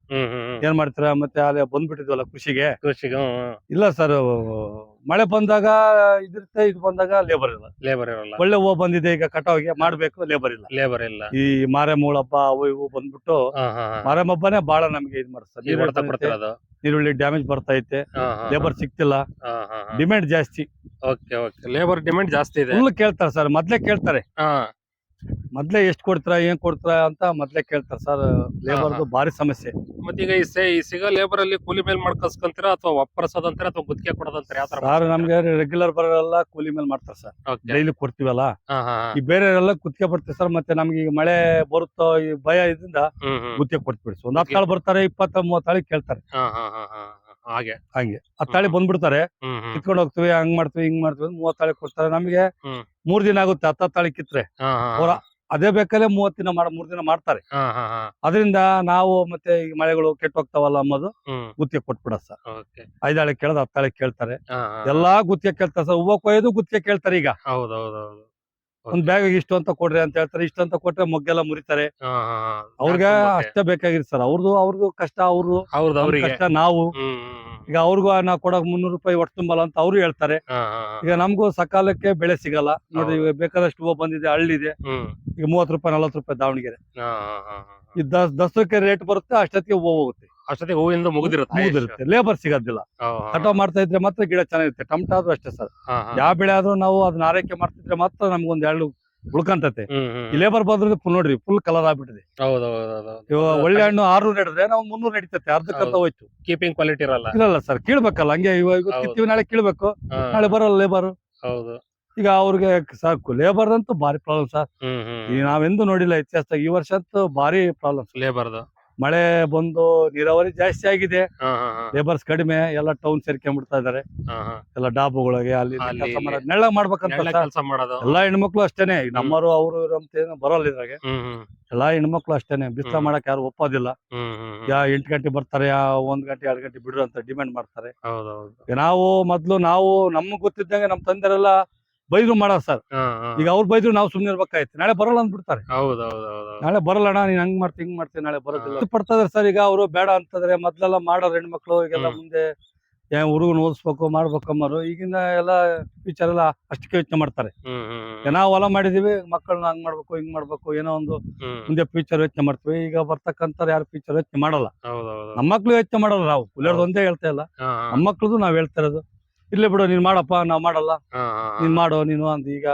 ಏನ್ ಮಾಡ್ತೀರಾ? ಮತ್ತೆ ಅಲ್ಲಿ ಬಂದ್ಬಿಟ್ಟಿದ್ವಲ್ಲ ಕೃಷಿಗೆ? ಕೃಷಿಗೆ ಇಲ್ಲ ಸರ್ ಮಳೆ ಬಂದಾಗ ಇದಿರುತ್ತೆ ಇದು ಬಂದಾಗ ಲೇಬರ್ ಇಲ್ಲ. ಲೇಬರ್ ಇರಲ್ಲ. ಒಳ್ಳೆ ಹೂವು ಬಂದಿದೆ ಈಗ ಕಟಾವಿಗೆ ಮಾಡ್ಬೇಕು ಲೇಬರ್ ಇಲ್ಲ. ಲೇಬರ್ ಇಲ್ಲ. ಈ ಮಾರೆಮೂಳ ಹಬ್ಬ ಅವು ಇವು ಬಂದ್ಬಿಟ್ಟು ಮಾರಮ್ಮ ಹಬ್ಬನೇ ಬಹಳ ನಮ್ಗೆ ಇದ್ ಮಾಡ್ತಾರೆ ಈರುಳ್ಳಿ ಡ್ಯಾಮೇಜ್ ಬರ್ತಾ ಐತೆ ಲೇಬರ್ ಸಿಕ್ತಿಲ್ಲ ಡಿಮ್ಯಾಂಡ್ ಜಾಸ್ತಿ. ಲೇಬರ್ ಡಿಮ್ಯಾಂಡ್ ಜಾಸ್ತಿ ಇದೆ. ಕೇಳ್ತಾರೆ ಸರ್ ಮೊದ್ಲೇ ಕೇಳ್ತಾರೆ. ಮೊದ್ಲೇ ಎಷ್ಟು ಕೊಡ್ತೀರಾ ಏನ್ ಕೊಡ್ತೀರಾ ಅಂತ ಮೊದ್ಲೇ ಕೇಳ್ತಾರೆ ಸರ್ ಲೇಬರ್ದು ಭಾರಿ ಸಮಸ್ಯೆ. ಮತ್ತೀಗ ಈ ಸೇ ಈ ಸಿಗೋ ಲೇಬರ್ ಅಲ್ಲಿ ಕೂಲಿ ಮೇಲ್ ಮಾಡ್ಕಸ್ಕೊಂತೀರಾ ಅಥವಾ ಒಪ್ಪರ್ಸೋದಂತೀರಾ ಅಥವಾ ಗುತ್ತಿಗೆ ಕೊಡೋದಂತೀರಾ? ಯಾವ ತರ ಸರ್ ನಮ್ಗೆ ರೆಗ್ಯುಲರ್ ಬರೋರೆಲ್ಲ ಕೂಲಿ ಮೇಲೆ ಮಾಡ್ತಾರೆ ಸರ್ ಡೈಲಿ ಕೊಡ್ತೀವಲ್ಲ? ಹಾ ಹಾ ಹಾ. ಈ ಬೇರೆಯವರೆಲ್ಲ ಕುತ್ತಿಗೆ ಬರ್ತೀವಿ ಸರ್ ಮತ್ತೆ ನಮ್ಗೆ ಈಗ ಮಳೆ ಬರುತ್ತೋ ಈ ಭಯ ಇದ್ರಿಂದ ಹ್ಮ್ ಹ್ಮ್. ಗುತ್ತಿಗೆ ಕೊಟ್ಬಿಡಿ ಒಂದ್ ಹತ್ತು ತಾಳು ಬರ್ತಾರೆ ಇಪ್ಪತ್ತ ಮೂವತ್ತು ತಾಳಿ ಕೇಳ್ತಾರೆ. ಹಾ ಹಾ ಹಾ ಹಾ ಹಾ. ಹಾಗೆ. ಹಂಗೆ. ಹತ್ತು ತಾಳಿ ಬಂದ್ಬಿಡ್ತಾರೆ. ಹ್ಮ್ ಹ್ಮ್. ಕಿತ್ಕೊಂಡು ಹೋಗ್ತೀವಿ ಹಂಗ್ ಮಾಡ್ತೀವಿ ಹಿಂಗ್ ಮಾಡ್ತೀವಿ ಮೂವತ್ತಾಳಿ ಮೂವತ್ತು ತಾಳಿ ಕೊಡ್ತಾರೆ. ನಮ್ಗೆ ಹ್ಮ್. ಮೂರ್ ದಿನ ಆಗುತ್ತೆ ಹತ್ತ ತಾಳಿ ಕಿತ್ರೆ ಅವ್ರ- ಅದೇ ಬೇಕಲ್ಲೇ ಮೂವತ್ ದಿನ ಮಾಡ ಮೂರ್ ದಿನ ಮಾಡ್ತಾರೆ. ಅದರಿಂದ ನಾವು ಮತ್ತೆ ಈ ಮಳೆಗಳು ಕೆಟ್ಟ ಹೋಗ್ತಾವಲ್ಲ ಅನ್ನೋದು ಗುತ್ತಿಗೆ ಕೊಟ್ಬಿಡ ಸರ್. ಐದಾಳೆ ಕೇಳೋದು ಹತ್ತಾಳೆ ಕೇಳ್ತಾರೆ. ಎಲ್ಲಾ ಗುತ್ತಿಗೆ ಕೇಳ್ತಾರೆ ಸರ್. ಹೂವ ಕೊಯ್ಯೋದು ಗುತ್ತಿಗೆ ಕೇಳ್ತಾರೆ ಈಗ. ಒಂದ್ ಬ್ಯಾಗ್ ಇಷ್ಟು ಅಂತ ಕೊಡ್ರಿ ಅಂತ ಹೇಳ್ತಾರೆ. ಇಷ್ಟು ಅಂತ ಕೊಟ್ರೆ ಮೊಗ್ಗೆಲ್ಲ ಮುರಿತಾರೆ. ಅವ್ರಿಗೆ ಅಷ್ಟೇ ಬೇಕಾಗಿರ್ ಸರ್. ಅವ್ರದ್ದು ಅವ್ರದ್ದು ಕಷ್ಟ ಅವ್ರದ್ದು ಕಷ್ಟ ನಾವು. ಈಗ ಅವ್ರಿಗೂ ನಾವು ಕೊಡಕ್ ಮುನ್ನೂರು ರೂಪಾಯಿ ಒಟ್ಟು ತುಂಬಲ್ಲ ಅಂತ ಅವ್ರು ಹೇಳ್ತಾರೆ. ಈಗ ನಮಗೂ ಸಕಾಲಕ್ಕೆ ಬೆಳೆ ಸಿಗಲ್ಲ. ನೋಡಿ ಈಗ ಬೇಕಾದಷ್ಟು ಹೂವು ಬಂದಿದೆ ಹಳ್ಳಿದೆ. ಇದೆ ಈಗ ಮೂವತ್ತು ರೂಪಾಯಿ ನಲ್ವತ್ತು ರೂಪಾಯಿ ದಾವಣಗೆರೆ. ಈ ದಸ್ ದಸಕ್ಕೆ ರೇಟ್ ಬರುತ್ತೆ ಅಷ್ಟೊತ್ತಿಗೆ ಹೂವು ಹೋಗುತ್ತೆ. ಅಷ್ಟೊತ್ತಿಗೆ ಹೂವಿಂದ ಮುಗಿದಿರುತ್ತೆ. ಮುಗಿದಿರುತ್ತೆ. ಲೇಬರ್ ಸಿಗೋದಿಲ್ಲ. ಕಟಾವ್ ಮಾಡ್ತಾ ಇದ್ರೆ ಮಾತ್ರ ಗಿಡ ಚೆನ್ನಾಗಿರುತ್ತೆ. ಟಮಟ ಆದ್ರೂ ಅಷ್ಟೇ ಸರ್. ಯಾವ ಬೆಳೆ ಆದ್ರೂ ನಾವು ಅದನ್ನ ಆರೈಕೆ ಮಾಡ್ತಿದ್ರೆ ಮಾತ್ರ ನಮ್ಗೊಂದ್ ಎರಡು ಉಳ್ಕಂತತೆ. ಈ ಲೇಬರ್ ಬಂದ್ರೆ ಫುಲ್ ನೋಡ್ರಿ ಫುಲ್ ಕಲರ್ ಆಗ್ಬಿಟ್ಟಿದೆ. ಇವಾಗ ಒಳ್ಳೆ ಹಣ್ಣು ಆರ್ನೂರ್ ನಡೆದ್ರೆ ನಾವು ಮುನ್ನೂರ್ ನಡೀತತೆ ಅರ್ಧಕ್ಕಂತ ಹೋಯ್ತು. ಕೀಪಿಂಗ್ ಕ್ವಾಲಿಟಿ ಇರಲ್ಲ. ಇರಲ್ಲ ಸರ್ ಕೀಳ್ಬೇಕಲ್ಲ ಹಂಗೆ ಇವಾಗ ಕಿತ್ತೀವಿ ನಾಳೆ ಕೀಳ್ಬೇಕು. ನಾಳೆ ಬರಲ್ಲ ಲೇಬರ್ ಹೌದು. ಈಗ ಅವ್ರಿಗೆ ಸಾಕು ಲೇಬರ್ ಅಂತೂ ಭಾರಿ ಪ್ರಾಬ್ಲಮ್ ಸರ್ ಈ ನಾವೆಂದೂ ನೋಡಿಲ್ಲ ಇತಿಹಾಸದಾಗ ಈ ವರ್ಷ ಅಂತೂ ಭಾರಿ ಪ್ರಾಬ್ಲಮ್ ಲೇಬರ್ದು ಮಳೆ ಬಂದು ನೀರಾವರಿ ಜಾಸ್ತಿ ಆಗಿದೆ. ಲೇಬರ್ಸ್ ಕಡಿಮೆ ಎಲ್ಲ ಟೌನ್ ಸೇರ್ಕೊಂಡ್ಬಿಡ್ತಾ ಇದಾರೆ. ಎಲ್ಲ ಡಾಬುಗಳಿಗೆ ಅಲ್ಲಿ ನೆಳ್ಳ ಮಾಡ್ಬೇಕಂತ ಎಲ್ಲಾ ಹೆಣ್ಮಕ್ಳು ಅಷ್ಟೇನೆ ನಮ್ಮರು ಅವರು ಏನು ಬರೋಲ್ಲ ಇದ್ರಾಗೆ. ಎಲ್ಲಾ ಹೆಣ್ಮಕ್ಳು ಅಷ್ಟೇನೆ ಬಿಸ್ಲ. ಮಾಡಕ್ ಯಾರು ಒಪ್ಪೋದಿಲ್ಲ. ಯಾ ಎಂಟ್ ಗಂಟೆ ಬರ್ತಾರೆ ಯಾ ಒಂದ್ ಗಂಟೆ ಎರಡ್ ಗಂಟೆ ಬಿಡ್ರು ಅಂತ ಡಿಮ್ಯಾಂಡ್ ಮಾಡ್ತಾರೆ. ನಾವು ಮೊದ್ಲು ನಾವು ನಮ್ಗ್ ಗೊತ್ತಿದ್ದಂಗೆ ನಮ್ ತಂದೆರೆಲ್ಲ ಬೈದ್ರು ಮಾಡೋದು ಸರ್. ಈಗ ಅವ್ರು ಬೈದ್ರು ನಾವು ಸುಮ್ನೆ ಇರ್ಬೇಕಾಯ್ತು. ನಾಳೆ ಬರಲ್ಲ ಅಂದ್ಬಿಡ್ತಾರೆ. ನಾಳೆ ಬರಲ್ಲ ಅಣ್ಣ ನೀನ್ ಹಂಗ್ ಮಾಡ್ತಿ ಹಿಂಗ್ ಮಾಡ್ತೀನಿ ನಾಳೆ ಬರೋದಿಲ್ಲ. ಪಡ್ತಾರೆ ಪಡ್ತಾ ಇದಾರೆ ಸರ್. ಈಗ ಅವರು ಬೇಡ ಅಂತಂದ್ರೆ ಮೊದ್ಲೆಲ್ಲ ಮಾಡೋರು ಹೆಣ್ಮಕ್ಳು ಈಗೆಲ್ಲ. ಮುಂದೆ ಏನ್ ಹುಡುಗನ ಓದಿಸ್ಬೇಕು ಮಾಡ್ಬೇಕಮ್ಮರು ಈಗಿನ ಎಲ್ಲ ಫ್ಯೂಚರ್ ಎಲ್ಲ ಅಷ್ಟಕ್ಕೆ ಯೋಚನೆ ಮಾಡ್ತಾರೆ. ನಾವು ಹೊಲ ಮಾಡಿದೀವಿ ಮಕ್ಕಳನ್ನ ಹಂಗ್ ಮಾಡ್ಬೇಕು ಹಿಂಗ್ ಮಾಡ್ಬೇಕು ಏನೋ ಒಂದು ಮುಂದೆ ಫ್ಯೂಚರ್ ಯೋಚನೆ ಮಾಡ್ತೀವಿ. ಈಗ ಬರ್ತಕ್ಕಂಥ ಯಾರು ಫ್ಯೂಚರ್ ಯೋಚನೆ ಮಾಡಲ್ಲ. ನಮ್ಮ ಮಕ್ಳು ಯೋಚನೆ ಮಾಡಲ್ಲ ನಾವು. ಕುಲಿಯೋದು ಒಂದೇ ಹೇಳ್ತಾ ಇಲ್ಲ. ನಮ್ಮ ಮಕ್ಳದು ನಾವ್ ಹೇಳ್ತಾ ಇರೋದು. ಇರ್ಲಿ ಬಿಡು ನೀನ್ ಮಾಡಪ್ಪ ನಾವ್ ಮಾಡಲ್ಲ. ನೀನ್ ಮಾಡು ನೀನು ಅಂತ ಈಗ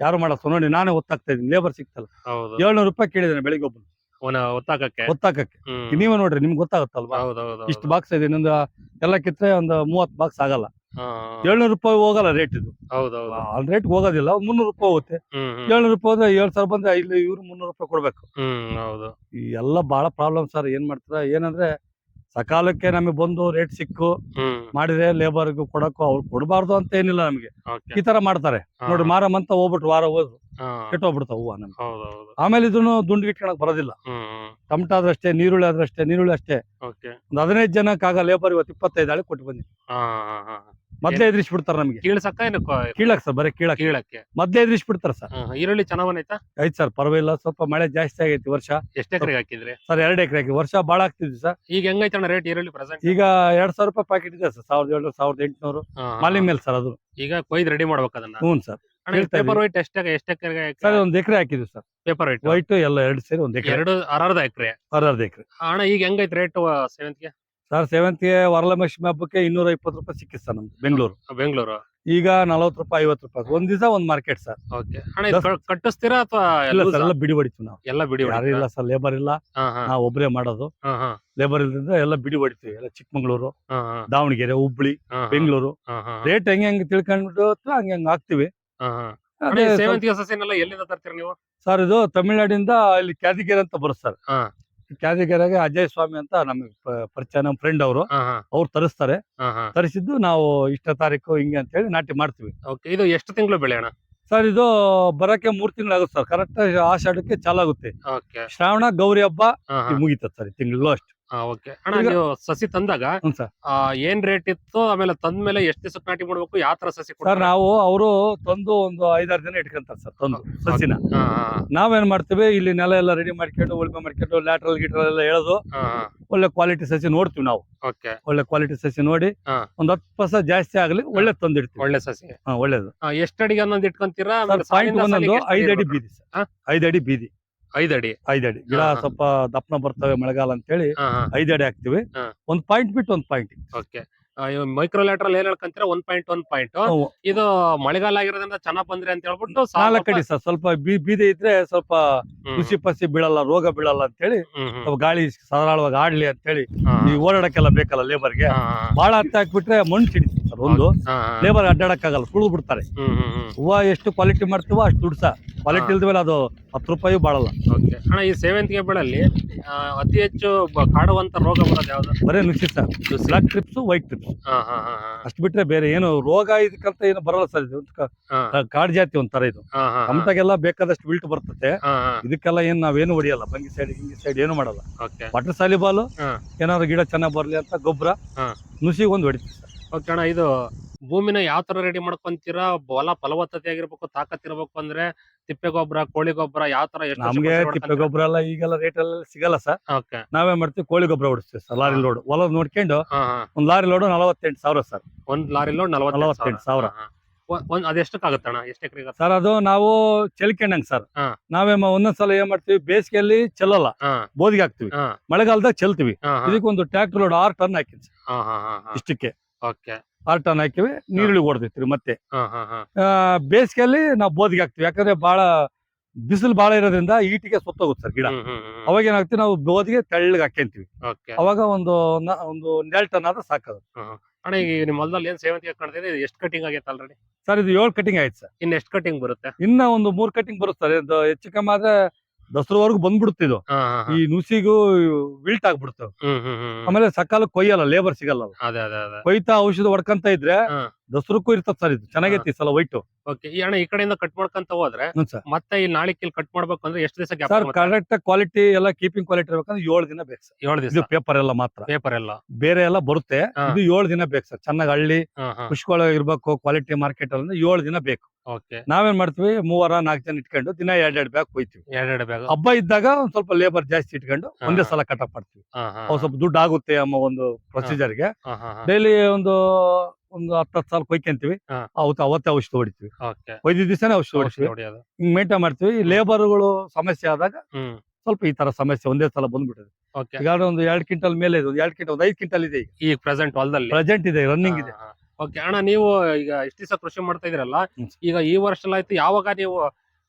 ಯಾರು ಮಾಡ ನೋಡಿ ನಾನೇ ಒತ್ತಾಗ್ತಾ ಇದೀನಿ ಲೇಬರ್ ಸಿಗ್ತಲ್ಲ ಹೌದು. ಏಳ್ನೂರು ರೂಪಾಯಿ ಕೇಳಿದ್ದೇನೆ ಬೆಳಿಗ್ಗೆ ಒಬ್ಬನು ಅವನ ಒತ್ತಾಕಕ್ಕೆ? ಒತ್ತಾಕಕ್ಕೆ. ನೀವೇ ನೋಡ್ರಿ ನಿಮ್ಗೆ ಗೊತ್ತಾಗುತ್ತಲ್ವಾ? ಇಷ್ಟು ಬಾಕ್ಸ್ ಇದೆ ಇನ್ನೊಂದು ಎಲ್ಲ ಕಿತ್ರೆ ಒಂದು ಮೂವತ್ ಬಾಕ್ಸ್ ಆಗಲ್ಲ. ಏಳ್ನೂರು ರೂಪಾಯಿ ಹೋಗಲ್ಲ ರೇಟ್ ಇದು. ಹೌದು ಹೌದು ಆ ರೇಟ್ ಹೋಗೋದಿಲ್ಲ ಮುನ್ನೂರು ರೂಪಾಯಿ ಹೋಗುತ್ತೆ. ಏಳ್ನೂರು ರೂಪಾಯಿ ಅಂದ್ರೆ ಏಳ್ ಸಾವಿರ ಬಂದ್ರೆ ಇಲ್ಲಿ ಇವ್ರು ಮುನ್ನೂರು ರೂಪಾಯಿ ಕೊಡ್ಬೇಕು. ಹೌದು. ಈ ಎಲ್ಲ ಬಹಳ ಪ್ರಾಬ್ಲಮ್ ಸರ್ ಏನ್ ಮಾಡ್ತಾರ? ಏನಂದ್ರೆ ಸಕಾಲಕ್ಕೆ ನಮಗೆ ಬಂದು ರೇಟ್ ಸಿಕ್ಕು ಮಾಡಿದ್ರೆ ಲೇಬರ್ಗೂ ಕೊಡಕ್ಕೂ ಅವ್ರು ಕೊಡಬಾರ್ದು ಅಂತ ಏನಿಲ್ಲ ನಮಗೆ. ಈ ತರ ಮಾಡ್ತಾರೆ. ನೋಡಿ ಮಾರಮಂತ ಹೋಗ್ಬಿಟ್ಟು ವಾರ ಹೋದ್ರು. ಕೆಟ್ಟ ಕೆಟ್ಟೋಗ್ಬಿಡ್ತಾವ ಹೂವ ನಮ್ಗೆ. ಆಮೇಲೆ ಇದನ್ನು ದುಂಡು ಇಟ್ಕೊಳಕ್ ಬರೋದಿಲ್ಲ. ಟಮಟ ಆದ್ರಷ್ಟೇ ನೀರುಳ್ಳಿ ಆದ್ರಷ್ಟೇ ನೀರುಳ್ಳಿ ಅಷ್ಟೇ. ಒಂದ್ ಹದಿನೈದು ಜನಕ್ಕಾಗ ಲೇಬರ್ ಇವತ್ತು ಇಪ್ಪತ್ತೈದು ಆಳಿ ಕೊಟ್ಟು ಬಂದಿ ಹಾ ಹಾ ಹಾ. ಮೊದ್ಲೇ ಎದುರಿಸ್ಬಿಡ್ತಾರೆ ನಮಗೆ. ಕೀಳ್ಸಕ್ಕ ಏನು ಕೀಳಕ್ ಸರ್ ಬರೀ ಕೀಳಕ್ ಕೀಳಕ್ಕೆ. ಮೊದ್ಲೇ ಎದುರಿಸ್ಬಿಡ್ತಾರೆ ಸರ್. ಹಾ, ಹಾ. ಈರುಳ್ಳಿ ಚೆನ್ನಾಗ್ ಬಂದೈತಾ ಐತ್ ಸರ್ ಪರವಾಗಿಲ್ಲ. ಸ್ವಲ್ಪ ಮಳೆ ಜಾಸ್ತಿ ಆಗೈತಿ ವರ್ಷ. ಎಷ್ಟ್ ಎಕರೆಗೆ ಹಾಕಿದ್ರಿ? ಸರ್ ಎರಡು ಎಕರೆ ವರ್ಷ ಬಾಳ ಆಗ್ತಿದ್ವಿ ಸರ್. ಈಗ ಹೆಂಗೈತಣ್ಣ ರೇಟ್ ಈರುಳ್ಳಿ ಪ್ರೆಸೆಂಟ್ ಈಗ ಎರಡ್ ಸಾವಿರ ರೂಪಾಯಿ ಪ್ಯಾಕೆಟ್ ಇದೆ ಸರ್. ಸಾವಿರದ ಏಳ್ನೂರು ಸಾವಿರದ ಎಂಟುನೂರು. ಮಾಲಿ ಮೇಲೆ ಸರ್ ಅದು. ಈಗ ಕೊಯ್ದು ರೆಡಿ ಮಾಡ್ಬೇಕು ಅದನ್ನ ಹ್ಞೂ ಸರ್. ಹೇಳ್ತಾ ಪೇಪರ್ ವೈಟ್ ಎಷ್ಟು ಎಷ್ಟ್ ಎಕರೆಗೆ ಸರ್ ಒಂದ್ ಎಕರೆ ಹಾಕಿದ್ವಿ ಸರ್. ಪೇಪರ್ ವೈಟ್ ವೈಟ್ ಎಲ್ಲ ಎರಡು ಸೇರಿ ಒಂದ್ ಎಕರೆ. ಎರಡು ಅರ್ಧ ಎಕರೆ. ಅರ್ಧ ಎಕರೆ. ಅಣ್ಣ ಈಗ ಹೆಂಗೈತೆ ರೇಟ್ ಸೇವಂತಿಗೆ ಸರ್ ಸೇವಂತಿಗೆ ವರಲಕ್ಷ್ಮಿ ಹಬ್ಬಕ್ಕೆ ಇನ್ನೂರ ಇಪ್ಪತ್ತು ರೂಪಾಯಿ ಸಿಕ್ಕಿತ್ತು ಸರ್ ನಮ್ದು ಬೆಂಗಳೂರು ಬೆಂಗಳೂರು ಈಗ ನಲವತ್ತು ರೂಪಾಯಿ ಐವತ್ತು ರೂಪಾಯಿ ಒಂದ್ ದಿವಸ ಒಂದ್ ಮಾರ್ಕೆಟ್ ಸರ್ ಓಕೆ ಅಣ್ಣ ಇದು ಕ- ಕಟ್ಟಿಸ್ತೀರಾ ಅಥವಾ ಎಲ್ಲ ಸರ್ ಎಲ್ಲ ಬಿಡಿ ಹೊಡಿತೀವಿ ನಾವು. ಎಲ್ಲ ಬಿಡಿ ಯಾರು ಇಲ್ಲ ಸರ್ ಲೇಬರ್ ಇಲ್ಲ. ನಾವು ಒಬ್ಬರೇ ಮಾಡೋದು. ಲೇಬರ್ ಇಲ್ಲದಿಂದ ಎಲ್ಲ ಬಿಡಿ ಹೊಡಿತೀವಿ ಎಲ್ಲ ಚಿಕ್ಕಮಂಗ್ಳೂರು ದಾವಣಗೆರೆ ಹುಬ್ಳಿ ಬೆಂಗಳೂರು ರೇಟ್ ಹೆಂಗ್ ಹೆಂಗ್ ತಿಳ್ಕೊಂಡ್ಬಿಟ್ಟು ಹಂಗೆ ಹಂಗ ಹಾಕ್ತಿವಿ. ಅದೇ ಸೇವಂತಿಗೆ ಸಸಿನೆಲ್ಲ ಎಲ್ಲಿಂದ ತರ್ತೀರಾ ನೀವು? ಸರ್ ಇದು ತಮಿಳ್ನಾಡಿಂದ ಇಲ್ಲಿ ಕ್ಯಾದಿಗೆರೆ ಅಂತ ಬರುತ್ತೆ ಸರ್ ಹಾ. ಕ್ಯಾದಿಗೆರೆಗೆ ಅಜಯ್ ಸ್ವಾಮಿ ಅಂತ ನಮಗೆ ಪರಿಚಯ ನಮ್ಮ ಫ್ರೆಂಡ್ ಅವರು. ಅವ್ರು ತರಿಸ್ತಾರೆ. ತರಿಸಿದ್ದು ನಾವು ಇಷ್ಟ ತಾರೀಕು ಹಿಂಗೆ ಅಂತ ಹೇಳಿ ನಾಟಿ ಮಾಡ್ತೀವಿ. ಓಕೆ ಇದು ಎಷ್ಟು ತಿಂಗಳು ಬೆಳೆಯೋಣ ಸರ್ ಇದು ಬರಕ್ಕೆ ಮೂರ್ ತಿಂಗಳಾಗುತ್ತೆ ಸರ್. ಕರೆಕ್ಟ್ ಆಷಾಢಕ್ಕೆ ಚಾಲಾಗುತ್ತೆ. ಶ್ರಾವಣ ಗೌರಿ ಹಬ್ಬ ಮುಗಿತದೆ ಸರ್ ತಿಂಗಳು ಅಷ್ಟು. ಓಕೆ. ಅಣ್ಣ ಈಗ- ನೀವು ಸಸಿ ತಂದಾಗ ಹ್ಞೂ ಸರ್. ಆ, ಏನ್ ರೇಟ್ ಇತ್ತು? ಆಮೇಲೆ ತಂದ್ಮೇಲೆ ಎಷ್ಟು ದಿವಸಕ್ಕೆ ನಾಟಿ ಮಾಡ್ಬೇಕು? ಯಾವ ತರ ಸಸಿ ಸರ್ ಕೊಡ್ತಾರೆ? ನಾವು ಅವರು ತಂದು ಒಂದು ಐದಾರು ದಿನ ಇಟ್ಕೊಂತಾರೆ ಸರ್ ತಂದು ಸಸಿನ. ಹಾ ನಾವೇನ್ ಮಾಡ್ತೀವಿ ಇಲ್ಲಿ ನೆಲ ಎಲ್ಲ ರೆಡಿ ಮಾಡ್ಕೊಂಡು ಉಳ್ಮೆ ಮಾಡ್ಕೊಂಡು ಲ್ಯಾಟ್ರಲ್ ಗಿಟ್ರಲ್ ಎಲ್ಲ ಎಳೆದು ಹಾ ಹಾ. ಒಳ್ಳೆ ಕ್ವಾಲಿಟಿ ಸಸಿ ನೋಡ್ತೀವಿ ನಾವು. ಓಕೆ. ಒಳ್ಳೆ ಕ್ವಾಲಿಟಿ ಸಸಿ ನೋಡಿ ಹಾ. ಒಂದ್ ಹತ್ತು ಪರ್ಸ ಜಾಸ್ತಿ ಆಗ್ಲಿ ಒಳ್ಳೆ ತಂದಿಡ್ತೀವಿ. ಒಳ್ಳೆ ಸಸಿ. ಹಾ ಒಳ್ಳೇದು. ಎಷ್ಟು ಎಷ್ಟ್ ಅಡಿಗೆ ಒಂದೊಂದು ಇಟ್ಕೊಂತೀರಾ? ಸರ್ ಪಾಯಿಂಟ್ ಐದು ಅಡಿ? ಬೀದಿ ಹಾ? ಸರ್ ಐದು ಅಡಿ ಬೀದಿ. ಐದ್ ಐದಡಿ. ಐದು ಅಡಿ ಗಿಡ ಹಾ, ಹಾ. ಸ್ವಲ್ಪ ದಪ್ಪನ ಬರ್ತವೆ ಮಳೆಗಾಲ ಅಂತ ಹೇಳಿ ಐದಡಿ ಹಾಕ್ತಿವಿ. ಹಾ. ಒಂದ್ ಪಾಯಿಂಟ್ ಬಿಟ್ಟು ಒಂದ್ ಪಾಯಿಂಟ್. ಓಕೆ. ಮೈಕ್ರೋ ಲ್ಯಾಟ್ರಲ್ ಏನ್ ಹೇಳ್ಕಂತೀರಾ? ಒಂದ್ ಪಾಯಿಂಟ್ ಒಂದ್ ಪಾಯಿಂಟ್. ಇದು ಮಳೆಗಾಲ ಆಗಿರೋದ್ರಿಂದ ಚೆನ್ನಾಗ್ ಬಂದ್ರಿ ಅಂತ ಹೇಳ್ಬಿಟ್ಟು ಸಾಲ ನಾಲ್ಕು ಸರ್. ಸ್ವಲ್ಪ ಬೀ- ಬೀದಿ ಇದ್ರೆ ಸ್ವಲ್ಪ ಹ್ಮ್, ಖುಷಿ ಪಸಿ ಬೀಳಲ್ಲ ರೋಗ ಬೀಳಲ್ಲ ಅಂತ ಹೇಳಿ ಹ್ಮ್, ಸ್ವಲ್ಪ ಗಾಳಿ ಸರಳವಾಗಿ ಆಡ್ಲಿ ಅಂತ ಹೇಳಿ ಈ ಓಡಾಡಕ್ಕೆಲ್ಲ ಬೇಕಲ್ಲ ಲೇಬರ್ಗೆ ಹಾ, ಹಾ, ಬಾಳ ಹತ್ತ ಹಾಕ್ಬಿಟ್ರೆ ಮಣ್ಣು ಸಿಡಿತು ಸರ್ ಒಂದು ಲೇಬರ್ ಅಡ್ಡಾಡಕ್ಕಾಗಲ್ಲ ತುಳಿದು ಬಿಡ್ತಾರೆ. ಹೂವಾ ಎಷ್ಟು ಕ್ವಾಲಿಟಿ ಮಾಡ್ತೀವೋ ಅಷ್ಟು ದುಡ್ಸ ಕ್ವಾಲಿಟಿ ಇಲ್ದ ಮೇಲೆ ಅದು ಹತ್ತು ರೂಪಾಯಿ ಬಾಳಲ್ಲ. ಅಣ್ಣ ಈ ಸೇವಂತಿಗೆ ಬೆಳಲ್ಲಿ ಅತಿ ಹೆಚ್ಚು ಕಾಡುವಂತ ರೋಗ ಬರೋದು ಯಾವ್ದು? ಬರೇ ನುಸಿ sir. Black thrips white thrips ಅಷ್ಟು ಬಿಟ್ರೆ ಬೇರೆ ಏನು ರೋಗ ಇದಕ್ಕಂತ ಏನು ಬರಲ್ಲ ಸರ್. ಇದು ಕಾಡ್ ಜಾತಿ ಒಂಥರ ಇದು. ಅಂತಾಗೆಲ್ಲ ಬೇಕಾದಷ್ಟು ಬಿಲ್ಟ್ ಬರ್ತತೆ. ಇದಕ್ಕೆಲ್ಲ ಏನ್ ನಾವೇನು ಹೊಡಿಯಲ್ಲ. ಬಂಗಿ ಸೈಡ್ ಹಿಂಗಿ ಸೈಡ್ ಏನು ಮಾಡಲ್ಲ. Water soluble. ಏನಾದ್ರು ಗಿಡ ಚೆನ್ನಾಗ್ ಬರ್ಲಿ ಅಂತ ಗೊಬ್ಬರ ನುಸಿಗೊಂದು ನುಸಿಗೆ ಒಂದು ಹೊಡಿತೀವಿ ಸರ್. ಓಕೆ ಅಣ್ಣ ಇದು ಭೂಮಿನ ಯಾವ ತರ ರೆಡಿ ಮಾಡ್ಕೊಂತೀರಾ? ಹೊಲ ಫಲವತ್ತತೆ ಆಗಿರ್ಬೇಕು ತಾಕತ್ ಇರ್ಬೇಕು ಅಂದ್ರೆ ತಿಪ್ಪೆ ಗೊಬ್ಬರ ಕೋಳಿ ಗೊಬ್ಬರ ಯಾವ ತರ ಎಷ್ಟು ನಮ್ಗೆ ತಿಪ್ಪೆ ಗೊಬ್ಬರ ಎಲ್ಲ ಈಗೆಲ್ಲ ರೇಟ್ ಎಲ್ಲ ಸಿಗಲ್ಲ ಸರ್. ಓಕೆ. ನಾವೇ ಮಾಡ್ತೀವಿ ಕೋಳಿ ಗೊಬ್ಬರ ಹೊಡಿಸ್ತೀವಿ ಸರ್ ಲಾರಿ ಲೋಡ್ ಹೊಲ ನೋಡ್ಕೊಂಡು ಹಾ ಹಾ. ಒಂದ್ ಲಾರಿ ಲೋಡ್ ನಲವತ್ತೆಂಟು ಸಾವಿರ ಸರ್. ಒಂದ್ ಲಾರಿ ಲೋಡ್ ನಲವತ್ತೆಂಟು ಸಾವಿರ. ಒಂದ್ ಅದೆಷ್ಟಕ್ಕಾಗತ್ತೆ ಅಣ್ಣ? ಎಷ್ಟು ಎಕರೆ ಸರ್ ಅದು ನಾವು ಚೆಲ್ಕೊಂಡಂಗ್ ಸರ್. ಹಾ. ನಾವೇ ಮ- ಒಂದೊಂದ್ಸಲ ಏನ್ ಮಾಡ್ತೀವಿ ಬೇಸಿಗೆಯಲ್ಲಿ ಚೆಲ್ಲಲ್ಲ. ಹಾ. ಬೋದಿಗೆ ಹಾಕ್ತಿವಿ. ಹಾ. ಮಳೆಗಾಲದಾಗ ಚೆಲ್ತೀವಿ. ಹಾ ಹಾ. ಇದಕ್ಕೆ ಒಂದು ಟ್ರ್ಯಾಕ್ಟರ್ ಲೋಡ್ ಆರ್ ಟನ್ ಹಾಕಿದ್ವಿ. ಸರ್ ಹಾ ಹಾ ಹಾ ಹಾ. ಇಷ್ಟಕ್ಕೆ. ಓಕೆ. ಅನ್ನ ಹಾಕಿವಿ ನೀರುಳ್ಳಿ ಹೊಡೆದಿರ್ತೀವಿ ಮತ್ತೆ. ಬೇಸಿಗೆಯಲ್ಲಿ ನಾವು ಬೋದಿಗೆ ಹಾಕ್ತಿವಿ ಯಾಕಂದ್ರೆ ಬಹಳ ಬಿಸಿಲು ಬಹಳ ಇರೋದ್ರಿಂದ ಈಟಿಗೆ ಸುತ್ತೋಗುತ್ತೆ ಸರ್ ಗಿಡ. ಅವಾಗ ಏನಾಗ್ತಿವಿ ನಾವು ಬೋದಿಗೆ ತೆಳ್ಳಗೆ ಹಾಕ್ಯಂತೀವಿ. ಓಕೆ. ಅವಾಗ ಒಂದು ಒಂದು ಒಂದೆರಡು ಟನ್ ಆದ್ರೆ ಸಾಕದು ಅಣ್ಣ ಈಗ ನಿಮ್ಮ ಹೊಲದಲ್ಲಿ ಏನ್ ಸೇವಂತಿಗೆ ಕಾಣ್ತಿದೆ? ಎಷ್ಟು ಕಟಿಂಗ್ ಆಗೈತೆ ಆಲ್ರೆಡಿ ಸರ್ ಇದು ಏಳು ಕಟಿಂಗ್ ಆಯ್ತು ಸರ್. ಇನ್ನ ಎಷ್ಟು ಕಟಿಂಗ್ ಬರುತ್ತೆ? ಇನ್ನ ಒಂದು ಮೂರ್ ಕಟಿಂಗ್ ಬರುತ್ತೆ ಸರ್. ಇದು ಹೆಚ್ಚು ಕಮ್ಮಿ ಆದ್ರೆ ದಸರವರೆಗೂ ಬಂದ್ಬಿಡುತ್ತೆ ಇದು. ಈ ನುಸಿಗೂ ವಿಲ್ಟ್ ಆಗ್ಬಿಡುತ್ತೆ. ಹ್ಮ್ ಆಮೇಲೆ ಸಕಾಲ ಕೊಯ್ಯಲ್ಲ ಲೇಬರ್ ಸಿಗಲ್ಲ ಅಲ್ಲ. ಅದೇ ಅದೇ ಅದೇ. ಕೊಯ್ತಾ ಔಷಧ ಹೊಡ್ಕಂತ ಇದ್ರೆ. ದಸರಕ್ಕೂ ಇರ್ತದೆ ಸರ್ ಇದು. ಚೆನ್ನಾಗೈತಿ ಸಲ ವೈಟ್. ಓಕೆ ಈ ಅಣ್ಣ ಈ ಕಡೆಯಿಂದ ಕಟ್ ಮಾಡ್ಕೊಂತ ಹೋದ್ರೆ ಸರ್. ಮತ್ತೆ ಈ ನಾಳೆ ಇಲ್ಲಿ ಕಟ್ ಮಾಡ್ಬೇಕು ಅಂದ್ರೆ ಎಷ್ಟು ದಿವಸ ಸರ್ ಕರೆಕ್ಟ್ ಕ್ವಾಲಿಟಿ ಎಲ್ಲ ಕೀಪಿಂಗ್ ಕ್ವಾಲಿಟಿ ಇರ್ಬೇಕಂದ್ರೆ ಏಳು ದಿನ ಬೇಕು ಸರ್. ಏಳು ದಿವಸ. ಪೇಪರ್ ಎಲ್ಲ ಮಾತ್ರ. ಪೇಪರ್ ಎಲ್ಲ. ಬೇರೆ ಎಲ್ಲ ಬರುತ್ತೆ. ಇದು ಏಳು ದಿನ ಬೇಕು ಸರ್. ಚೆನ್ನಾಗಿ ಹಳ್ಳಿ ಖುಷಿಗಳು ಇರ್ಬೇಕು ಕ್ವಾಲಿಟಿ ಮಾರ್ಕೆಟ್ ಅಂದ್ರೆ ಏಳು ದಿನ ಬೇಕು. ನಾವೇನ್ ಮಾಡ್ತೀವಿ? ಮೂವರ ನಾಲ್ಕು ಜನ ಇಟ್ಕೊಂಡು ದಿನ ಎರಡ್ ಎರಡ್ ಬ್ಯಾಗ್ ಕೊಯ್ತೀವಿ. ಎರಡೆರಡು ಬ್ಯಾಗ್ ಹಬ್ಬ ಇದ್ದಾಗ ಒಂದ್ ಸ್ವಲ್ಪ ಲೇಬರ್ ಜಾಸ್ತಿ ಇಟ್ಕೊಂಡು ಒಂದೇ ಸಲ ಸಲ ಅಪ್ ಮಾಡ್ತೀವಿ ಸ್ವಲ್ಪ ದುಡ್ಡು ಆಗುತ್ತೆ ಅಮ್ಮ ಒಂದು ಪ್ರೊಸೀಜರ್ಗೆ ಡೈಲಿ ಒಂದು ಒಂದು ಹತ್ತತ್ತು ಸಾಲ ಕೊಯ್ಕೊಂತೀವಿ ಹಾ. ಅವತ್ತು ಅವತ್ತೇ ಔಷಧ ಹೊಡಿತೀವಿ. ಓಕೆ. ದಿವಸನೇ ಔಷಧ ಹೊಡಿತೀವಿ. ಹಿಂಗ್ ಮೇಂಟೈನ್ ಮಾಡ್ತೀವಿ. ಲೇಬರ್ಗಳು ಸಮಸ್ಯೆ ಆದಾಗ ಹ್ಮ್. ಸ್ವಲ್ಪ ಈ ತರ ಸಮಸ್ಯೆ ಒಂದೇ ಸಲ ಬಂದ್ಬಿಟ್ಟಿದೆ. ಓಕೆ. ಈಗ ಒಂದು ಎರಡ್ ಕ್ವಿಂಟಲ್ ಮೇಲೆ ಇದೆ. ಒಂದು ಎರಡು ಕ್ವಿಂಟಲ್ ಒಂದು ಐದು ಕ್ವಿಂಟಲ್ ಇದೆ ಈಗ. ಈಗ ಪ್ರೆಸೆಂಟ್ ಹೊಲದಲ್ಲಿ. ಪ್ರೆಸೆಂಟ್ ಇದೆ ರನ್ನಿಂಗ್ ಇದೆ. ಓಕೆ ಅಣ್ಣ ನೀವು ಈಗ ಇಷ್ಟು ದಿವಸ ಕೃಷಿ ಮಾಡ್ತಾ ಇದೀರಲ್ಲ ಹ್ಮ್. ಈಗ ಈ ವರ್ಷ ಆಯ್ತು ಯಾವಾಗ ನೀವು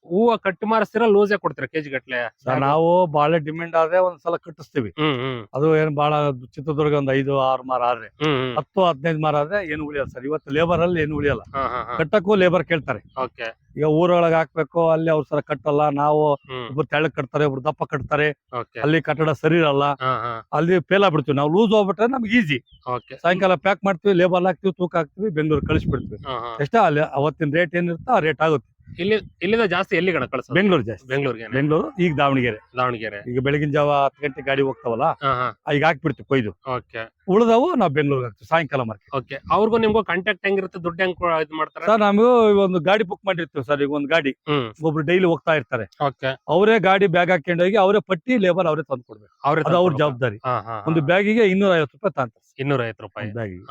ಹೂವ ಕಟ್ ಮಾರಿಸ್ತೀರಾ ಲೂಸೇ ಕೊಡ್ತೀರಾ ಕೆಜಿ ಗಟ್ಲೆ ಸರ್ ನಾವು ಬಾಳೆ ಡಿಮ್ಯಾಂಡ್ ಆದ್ರೆ ಒಂದ್ ಸಲ ಕಟ್ಟಿಸ್ತೀವಿ. ಹ್ಮ್ ಹ್ಮ್. ಅದು ಏನ್ ಬಹಳ ಚಿತ್ರದುರ್ಗ ಒಂದ್ ಐದು ಆರು ಮಾರ ಆದ್ರೆ. ಹ್ಮ್ ಹ್ಮ್. ಹತ್ತು ಹದಿನೈದು ಮಾರ ಆದ್ರೆ ಏನು ಉಳಿಯಲ್ಲ ಸರ್. ಇವತ್ತು ಲೇಬರ್ ಅಲ್ಲಿ ಏನು ಉಳಿಯಲ್ಲ. ಹಾ ಹಾ ಹಾ. ಕಟ್ಟಕ್ಕೂ ಲೇಬರ್ ಕೇಳ್ತಾರೆ. ಓಕೆ. ಈಗ ಊರೊಳಗೆ ಹಾಕ್ಬೇಕು ಅಲ್ಲಿ ಅವ್ರ ಸರ ಕಟ್ಟಲ್ಲ. ನಾವು ಹ್ಮ್. ಒಬ್ರು ತೆಳ್ಳಗ್ ಕಟ್ತಾರೆ ಒಬ್ರು ದಪ್ಪ ಕಟ್ತಾರೆ. ಓಕೆ. ಅಲ್ಲಿ ಕಟ್ಟಡ ಸರಿ ಇರಲ್ಲ. ಹಾ ಹಾ. ಅಲ್ಲಿ ಫೇಲ್ ಆಗ್ಬಿಡ್ತೀವಿ. ನಾವು ಲೂಸ್ ಹೋಗ್ಬಿಟ್ರೆ ನಮ್ಗೆ ಈಸಿ ಓಕೆ. ಸಾಯಂಕಾಲ ಪ್ಯಾಕ್ ಮಾಡ್ತೀವಿ ಲೇಬರ್ ಹಾಕ್ತಿವಿ ತೂಕ ಹಾಕ್ತಿವಿ ಬೆಂಗಳೂರು ಕಳಿಸ್ಬಿಡ್ತೀವಿ. ಹಾ ಹಾ. ಎಷ್ಟ ಅಲ್ಲಿ ಅವತ್ತಿನ ರೇಟ್ ಏನಿರುತ್ತೋ ಆ ರೇಟ್ ಆಗುತ್ತೆ. ಇಲ್ಲಿ ಇಲ್ಲಿಂದ ಜಾಸ್ತಿ ಎಲ್ಲಿ ಕಣ ಕಳ್ಸೋದು? ಬೆಂಗಳೂರು ಜಾಸ್ತಿ. ಬೆಂಗಳೂರಿಗೆ ಬೆಂಗಳೂರು ಈಗ ದಾವಣಗೆರೆ. ದಾವಣಗೆರೆ. ಈಗ ಬೆಳಗಿನ ಜಾವ ಹತ್ತು ಗಂಟೆ ಗಾಡಿ ಹೋಗ್ತಾವಲ್ಲ ಈಗ ಹಾಕ್ಬಿಡ್ತೀವಿ ಕೊಯ್ದು. ಓಕೆ. ಉಳಿದವು ನಾವು ಬೆಂಗಳೂರಿಗೆ ಹಾಕ್ತೀವಿ ಸಾಯಂಕಾಲ ಮಾರ್ಕೆಟ್. ಓಕೆ. ಅವ್ರಿಗೂ ನಿಮ್ಗೂ ಕಾಂಟ್ಯಾಕ್ಟ್ ಹೆಂಗಿರುತ್ತೆ? ದುಡ್ಡು ಹೆಂಗ್ ಇದು ಮಾಡ್ತಾರೆ? ಸರ್ ನಮಗೂ ಒಂದು ಗಾಡಿ ಬುಕ್ ಮಾಡಿರ್ತೀವಿ ಸರ್ ಈಗ ಒಂದು ಗಾಡಿ. ಒಬ್ರು ಡೈಲಿ ಹೋಗ್ತಾ ಇರ್ತಾರೆ. ಓಕೆ. ಅವರೇ ಗಾಡಿ ಬ್ಯಾಗ್ ಹಾಕೊಂಡೋಗಿ ಅವರೇ ಪಟ್ಟಿ ಲೇಬರ್ ಅವರೇ ತಂದು ಕೊಡ್ಬೇಕು. ಅವ್ರ ಅದು ಅವ್ರ ಜವಾಬ್ದಾರಿ. ಒಂದು ಬ್ಯಾಗಿಗೆ ಇನ್ನೂರ ಐವತ್ತು ರೂಪಾಯಿ ತಾಂತಾರೆ ಇನ್ನೂರ ಐವತ್ತು ರೂಪಾಯಿ. ಬ್ಯಾಗಿಗೆ.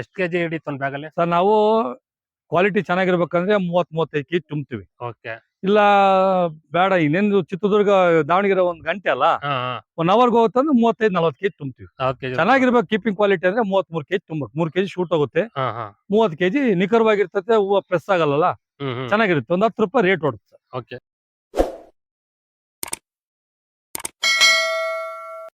ಎಷ್ಟ್ ಕೆಜಿ ಹಿಡಿತು ಒಂದು ಬ್ಯಾಗಲ್ಲಿ ಸರ್ ನಾವು ಕ್ವಾಲಿಟಿ ಚೆನ್ನಾಗಿರ್ಬೇಕಂದ್ರೆ ಮೂವತ್ ಮೂವತ್ತೈದು ಕೆಜಿ ತುಂಬ್ತೀವಿ. ಓಕೆ. ಇಲ್ಲ ಬೇಡ ಇನ್ನೇನು ಚಿತ್ರದುರ್ಗ ದಾವಣಗೆರೆ ಒಂದ್ ಗಂಟೆ ಅಲ್ಲ? ಒನ್ ಅವರ್ಗೆ ಹೋಗುತ್ತಂದ್ರೆ ಮೂವತ್ತೈದು ನಲ್ವತ್ತು ಕೆಜಿ ತುಂಬ್ತೀವಿ ಚೆನ್ನಾಗಿರ್ಬೇಕು ಕೀಪಿಂಗ್ ಕ್ವಾಲಿಟಿ ಅಂದ್ರೆ ಮೂವತ್ ಮೂರು ಕೆಜಿ ತುಂಬಬೇಕು. ಮೂರ್ ಕೆಜಿ ಶೂಟ್ ಹೋಗುತ್ತೆ. ಮೂವತ್ ಕೆಜಿ ನಿಖರವಾಗಿರ್ತತೆ ಹೂವು ಪ್ರೆಸ್ ಆಗಲ್ಲ ಚೆನ್ನಾಗಿರುತ್ತೆ. ಒಂದ್ ಹತ್ತು ರೂಪಾಯಿ ರೇಟ್ ಹೊಡುತ್ತೆ ಓಕೆ.